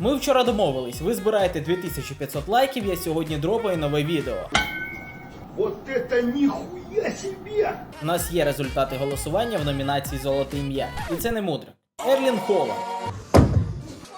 Ми вчора домовились, ви збираєте 2500 лайків, я сьогодні дропаю нове відео. Вот это нихуя себе! У нас є результати голосування в номінації Золоте ім'я. І це не мудре. Ерлін Холланд.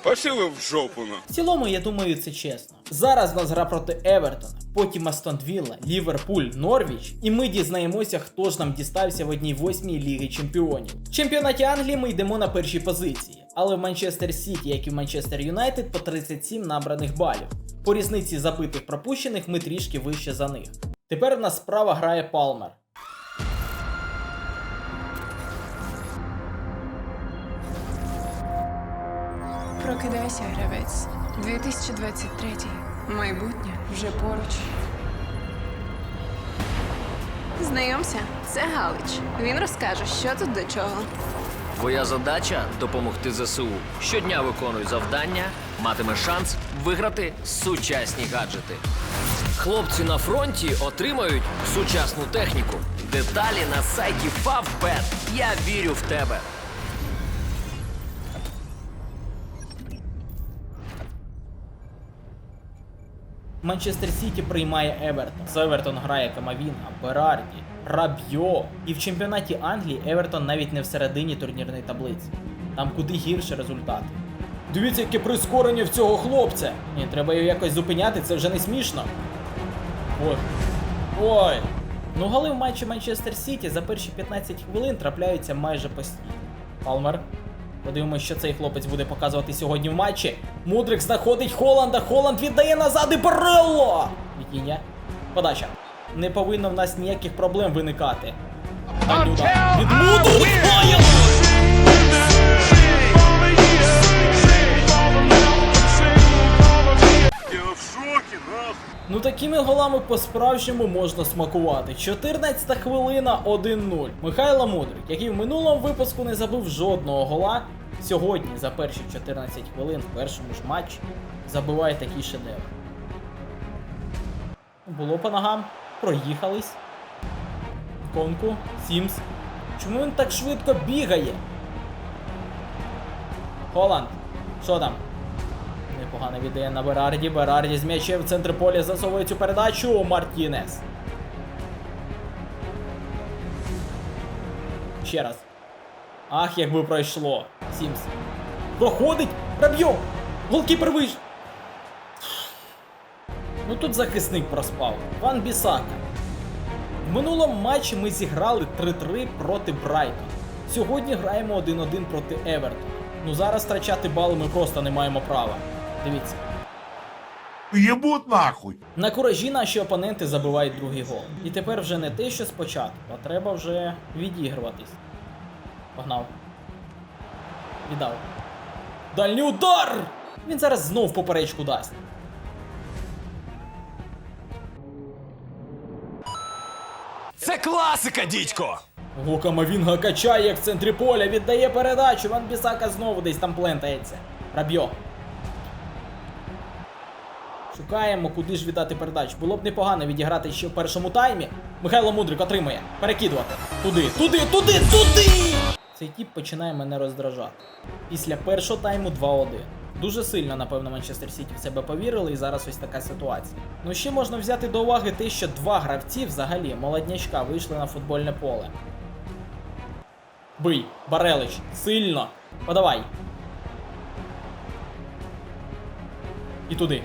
Пошли ви в жопу на. В цілому, я думаю, це чесно. Зараз в нас гра проти Евертона, потім Астон Вілла, Ліверпуль, Норвіч, і ми дізнаємося, хто ж нам дістався в одній восьмій Ліги Чемпіонів. В чемпіонаті Англії ми йдемо на першій позиції, але в Манчестер Сіті, як і в Манчестер Юнайтед, по 37 набраних балів. По різниці забитих пропущених ми трішки вище за них. Тепер в нас справа грає Палмер. Прокидайся, гравець. 2023. Майбутнє вже поруч. Знайомся, це Галич. Він розкаже, що тут до чого. Твоя задача допомогти ЗСУ. Щодня виконуй завдання, матиме шанс виграти сучасні гаджети. Хлопці на фронті отримають сучасну техніку. Деталі на сайті Favbet. Я вірю в тебе. Манчестер Сіті приймає Евертон. З Евертон грає Камавінга, Берарді, Рабьо. І в чемпіонаті Англії Евертон навіть не в середині турнірної таблиці. Там куди гірше результати. Дивіться, яке прискорення в цього хлопця. Ні, треба його якось зупиняти, це вже не смішно. Ой. Ой. Ну, голи в матчі Манчестер Сіті за перші 15 хвилин трапляються майже постійно. Палмер. Подивимось, що цей хлопець буде показувати сьогодні в матчі. Мудрик знаходить Холанда. Холанд віддає назад і Барелло! Вітіння. Подача. Не повинно в нас ніяких проблем виникати. Від Мудрик! Ну такими голами по-справжньому можна смакувати. 14 хвилина 1-0. Михайло Мудрик, який в минулому випуску не забив жодного гола, сьогодні за перші 14 хвилин в першому ж матчі забиває такий шедевр. Було по ногам, проїхались. Конку, Сімс. Чому він так швидко бігає? Холланд, що там? Непогано віддає на Берарді. Берарді з м'ячем в центр поля засовує цю передачу. Мартінес. Ще раз. Ах, якби пройшло. Сімс. Проходить! Рабьо! Голкіпер виш! Ну тут захисник проспав. Ван Бісака. В минулому матчі ми зіграли 3-3 проти Брайтона. Сьогодні граємо 1-1 проти Евертона. Ну зараз втрачати бали ми просто не маємо права. Дивіться. Ебут нахуй! На куражі наші опоненти забивають другий гол. І тепер вже не те, що спочатку, а треба вже відігруватись. Погнав. Віддав. Дальній удар! Він зараз знов поперечку дасть. Це класика, дідько! Ого, Мавінга качає як в центрі поля, віддає передачу. Ван Бісака знову десь там плентається. Рабьо. Шукаємо, куди ж віддати передачу. Було б непогано відіграти ще в першому таймі. Михайло Мудрик отримує. Перекидувати. Туди, туди, туди, туди! Цей тіп починає мене роздражати. Після першого тайму 2-1. Дуже сильно, напевно, Манчестер Сіті в себе повірили, і зараз ось така ситуація. Ну ще можна взяти до уваги те, що два гравці взагалі молоднячка вийшли на футбольне поле. Бий, Барелич, сильно. Подавай. І туди.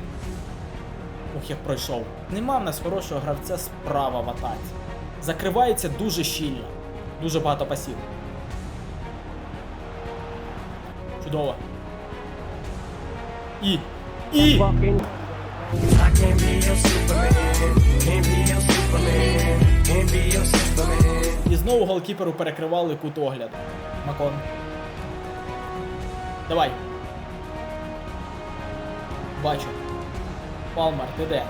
Ух, як пройшов. Нема в нас хорошого гравця справа в атаці. Закривається дуже щільно. Дуже багато пасів. Чудово. І. І! І знову голкіперу перекривали кут огляду. Макон. Давай. Бачу. Палмер, ти?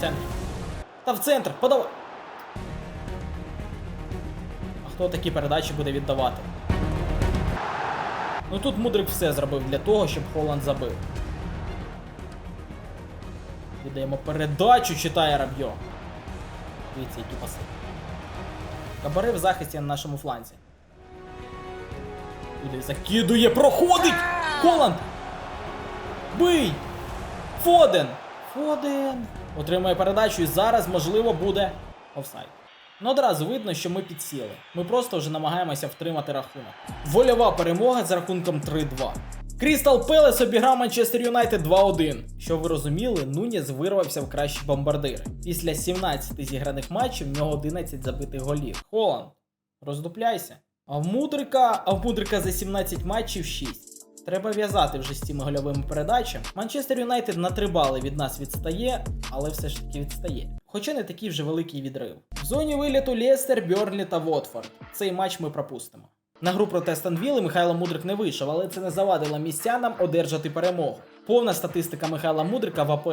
Центр. Та в центр! Подавай! А хто такі передачі буде віддавати? Ну тут Мудрик все зробив для того, щоб Холланд забив. Віддаємо передачу, читає Рабьо. Дивіться, які паси. Кабаре в захисті на нашому фланзі. Туди закидує, проходить! Холланд! Бий! Фоден! Фоден! Отримує передачу і зараз, можливо, буде офсайд. Ну одразу видно, що ми підсіли. Ми просто вже намагаємося втримати рахунок. Вольова перемога з рахунком 3-2. Крістал Пелес обіграв Манчестер Юнайтед 2-1. Щоб ви розуміли, Нуніс вирвався в кращі бомбардири. Після 17 зіграних матчів в нього 11 забитих голів. Холланд, роздупляйся. А в Мудрика, а в Мудрика за 17 матчів 6. Треба в'язати вже з цими гольовими передачами. Манчестер Юнайтед на 3 бали від нас відстає, але все ж таки відстає. Хоча не такий вже великий відрив. В зоні виліту Лестер, Бьорлі та Вотфорд. Цей матч ми пропустимо. На гру проти Астон Вілли Михайло Мудрик не вийшов, але це не завадило містянам одержати перемогу. Повна статистика Михайла Мудрика в АПЛ: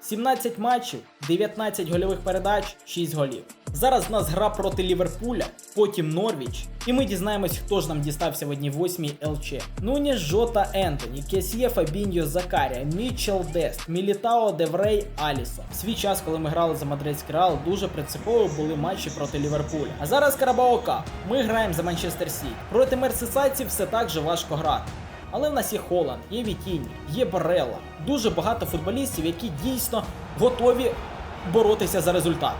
17 матчів, 19 гольових передач, 6 голів. Зараз в нас гра проти Ліверпуля, потім Норвіч, і ми дізнаємось, хто ж нам дістався в одній восьмій ЛЧ. Нуніс, Жота, Ентоні, Кесьє, Фабіньо, Закарія, Мітчел Дест, Мілітао, Деврей, Алісон. В свій час, коли ми грали за Мадридський Реал, дуже принципово були матчі проти Ліверпуля. А зараз Карабао Кап. Ми граємо за Манчестер Сіті. Проти мерсисайців все так же важко грати. Але в нас є Холланд, є Вітіні, є Барелла. Дуже багато футболістів, які дійсно готові боротися за результат.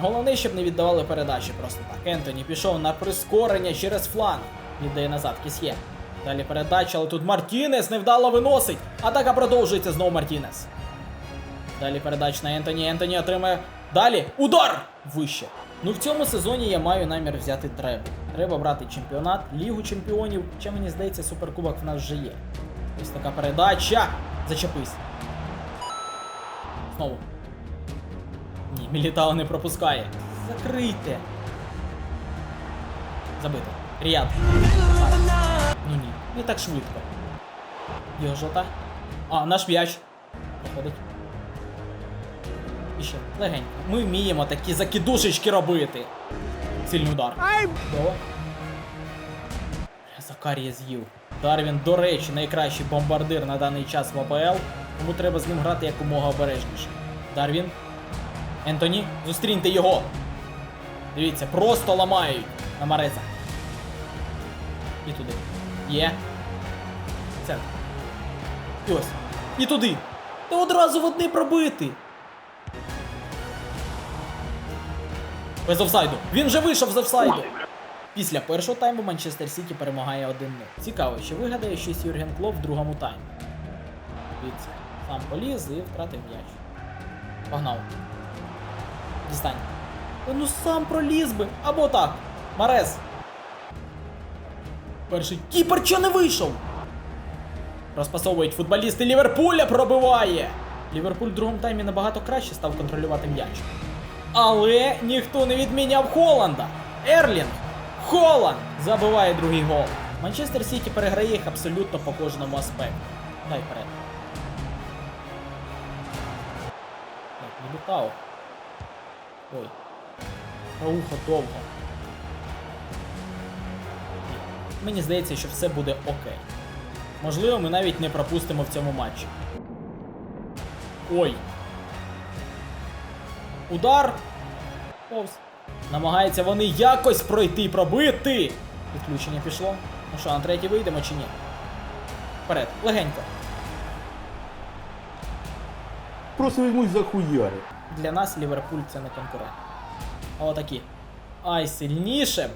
Головне, щоб не віддавали передачі просто так. Ентоні пішов на прискорення через фланг. Віддає назад Кісьє. Далі передача, але тут Мартінес невдало виносить. Атака продовжується знову Мартінес. Далі передача на Ентоні. Ентоні отримає. Далі удар! Вище. Ну в цьому сезоні я маю намір взяти требу. Треба брати чемпіонат, Лігу чемпіонів. Хоча мені здається, суперкубок в нас вже є. Ось така передача. Зачепись. Знову. Ні, Мілітао не пропускає. Закрийте. Забито. Ріад. Ну ні, не так швидко. Його жота. А, наш м'яч. Проходить. І ще, легенько. Ми вміємо такі закидушечки робити. Сильний удар. Добре. Закарія з'їв. Дарвін, до речі, найкращий бомбардир на даний час в АПЛ, тому треба з ним грати якомога обережніше. Дарвін. Ентоні, зустріньте його. Дивіться, просто ламають на Мареза. І туди. Є. Центр. І ось. І туди. Та одразу в одне пробити. Без офсайду. Він же вийшов з офсайду. Після першого тайму Манчестер Сіті перемагає 1-0. Цікаво, чи вигадає щось Юрген Клоп в другому таймі. Дивіться, сам поліз і втратив м'яч. Погнав. Дістань. Ну сам проліз би. Або так. Марес. Перший кіпер чого не вийшов? Розпасовують футболісти Ліверпуля пробиває. Ліверпуль в другому таймі набагато краще став контролювати м'яч. Але ніхто не відміняв Холланда. Ерлінг. Холланд забиває другий гол. Манчестер Сіті переграє їх абсолютно по кожному аспекту. Дай вперед. Так, не літав. Ой. Раухо довго. Мені здається, що все буде окей. Можливо, ми навіть не пропустимо в цьому матчі. Ой. Удар. Повз. Намагаються вони якось пройти, пробити. Відключення пішло. Ну що, на третій вийдемо чи ні? Вперед, легенько. Просто візьмуть за хуяри. Для нас Ліверпуль це не конкурент. Отакі. Ай, сильніше.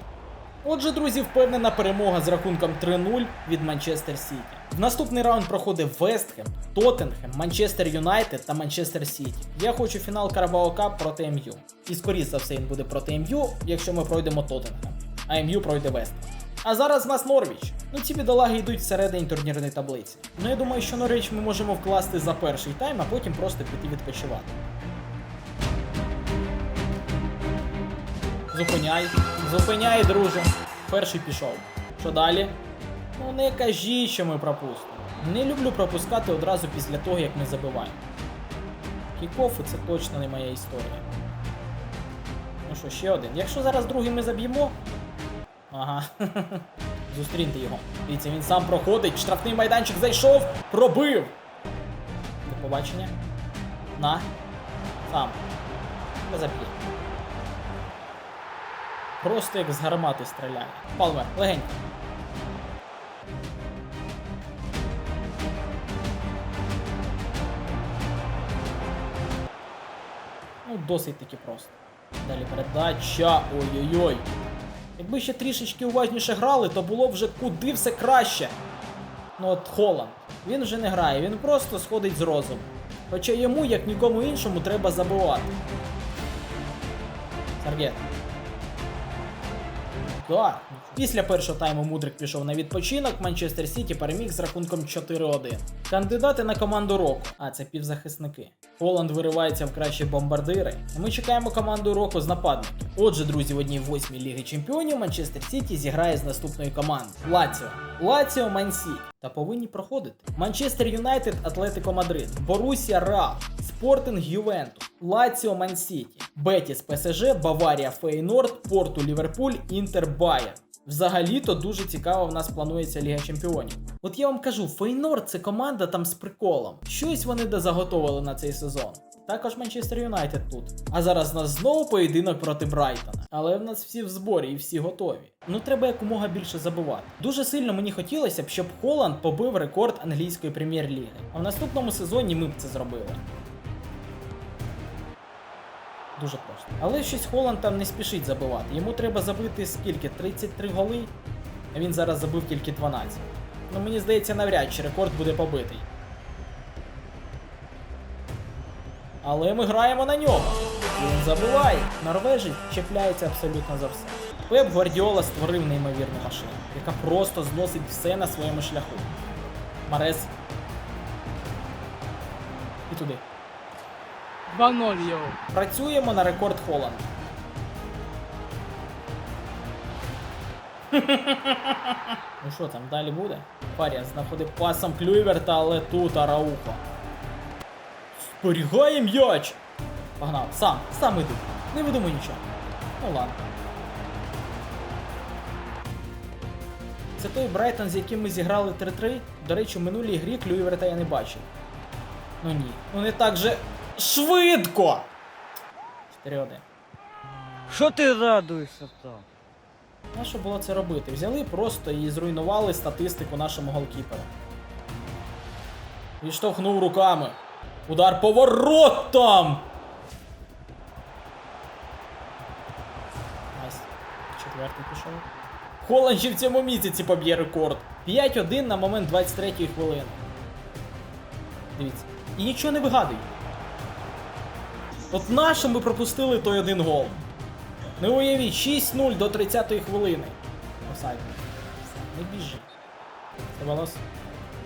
Отже, друзі, впевнена перемога з рахунком 3-0 від Манчестер Сіті. В наступний раунд проходить Вестхем, Тоттенхем, Манчестер Юнайтед та Манчестер Сіті. Я хочу фінал Карабао Кап проти МЮ. І скоріше за все він буде проти МЮ, якщо ми пройдемо Тоттенхем. А МЮ пройде Вестхем. А зараз в нас Норвіч. Ну ці бідолаги йдуть всередині турнірної таблиці. Ну я думаю, що Норвіч ми можемо вкласти за перший тайм, а потім просто піти відпочивати. Зупиняй, зупиняй, друже. Перший пішов. Що далі? Ну не кажіть, що ми пропустимо. Не люблю пропускати одразу після того, як ми забиваємо. Кікофи це точно не моя історія. Ну що, ще один. Якщо зараз другий ми заб'ємо. Ага. Зустріньте його. Дивіться, він сам проходить. Штрафний майданчик зайшов, пробив. До побачення. На. Сам. Не заб'є. Просто як з гармати стріляє. Палмер, легенько. Ну, досить таки просто. Далі передача. Ой-ой-ой. Якби ще трішечки уважніше грали, то було вже куди все краще. Ну от Холланд. Він вже не грає, він просто сходить з розуму. Хоча йому, як нікому іншому, треба забувати. Саргет. 哥。Після першого тайму Мудрик пішов на відпочинок, Манчестер Сіті переміг з рахунком 4-1. Кандидати на команду року, а це півзахисники. Холланд виривається в кращі бомбардири. Ми чекаємо команду року з нападників. Отже, друзі, в одній восьмій Ліги Чемпіонів Манчестер Сіті зіграє з наступної команди Лаціо. Лаціо Мансі. Та повинні проходити. Манчестер Юнайтед, Атлетико Мадрид, Борусія Реал, Спортинг Ювентус, Лаціо Мансіті, Бетіс ПСЖ, Баварія Фейнорд, Порту Ліверпуль, Інтер Байер. Взагалі-то дуже цікаво в нас планується Ліга Чемпіонів. От я вам кажу, Фейнорд це команда там з приколом. Щось вони дозаготовили на цей сезон. Також Манчестер Юнайтед тут. А зараз у нас знову поєдинок проти Брайтона. Але в нас всі в зборі і всі готові. Ну треба якомога більше забивати. Дуже сильно мені хотілося б, щоб Холланд побив рекорд англійської прем'єр-ліги. А в наступному сезоні ми б це зробили. Дуже просто. Але щось Холланд там не спішить забивати. Йому треба забити скільки? 33 голи. А він зараз забив тільки 12. Ну мені здається, навряд чи рекорд буде побитий. Але ми граємо на нього. І він забиває. Норвежець чіпляється абсолютно за все. Пеп Гвардіола створив неймовірну машину, яка просто зносить все на своєму шляху. Марес. І туди. 2-0 його. Працюємо на рекорд Холланда. ну що там далі буде? Парія знаходить пасом Клюйверта, але тут Араухо. Зберігає м'яч! Погнав, сам, сам іди. Не видумай нічого. Ну ладно. Це той Брайтон, з яким ми зіграли 3-3. До речі, в минулій грі Клюйверта я не бачив. Ну ні. Ну не так же швидко! 4-1. Що ти радуєшся там? На що було це робити? Взяли просто і зруйнували статистику нашому голкіперу. Відштовхнув руками. Удар по воротам! Найс. Четвертий пішов. Холланд ще в цьому місяці поб'є рекорд. 5-1 на момент 23-ї хвилини. Дивіться. І нічого не вигадуй. От нашим ми пропустили той один гол. Не уявіть, 6-0 до 30-ї хвилини. Офсайд. Не біжи. Волос.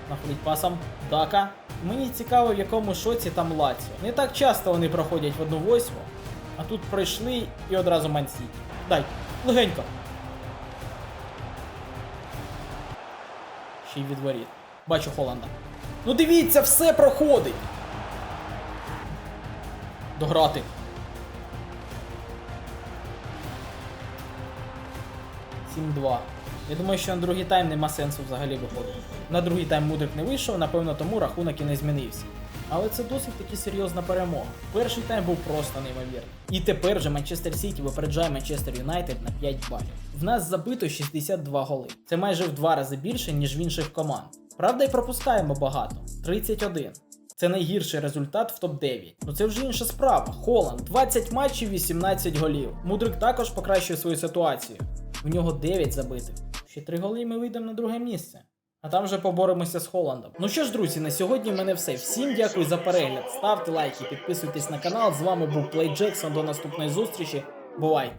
Находить пасом. Дака. Мені цікаво, в якому шоці там Лаціо. Не так часто вони проходять в одну восьму, а тут пройшли і одразу Мансіті. Дай, легенько. Ще й від воріт. Бачу Холланда. Ну дивіться, все проходить. Дограти. Сім-два. Я думаю, що на другий тайм нема сенсу взагалі виходити. На другий тайм Мудрик не вийшов, напевно, тому рахунок і не змінився. Але це досить таки серйозна перемога. Перший тайм був просто неймовірний. І тепер вже Манчестер Сіті випереджає Манчестер Юнайтед на 5 балів. В нас забито 62 голи. Це майже в два рази більше, ніж в інших команд. Правда, й пропускаємо багато 31. Це найгірший результат в топ-9. Ну це вже інша справа. Холланд 20 матчів, 18 голів. Мудрик також покращує свою ситуацію. В нього 9 забитих. Ще 3 голи і ми вийдемо на друге місце. А там вже поборемося з Холландом. Ну що ж, друзі, на сьогодні в мене все. Всім дякую за перегляд. Ставте лайки, підписуйтесь на канал. З вами був Плей Джексон. До наступної зустрічі. Бувайте!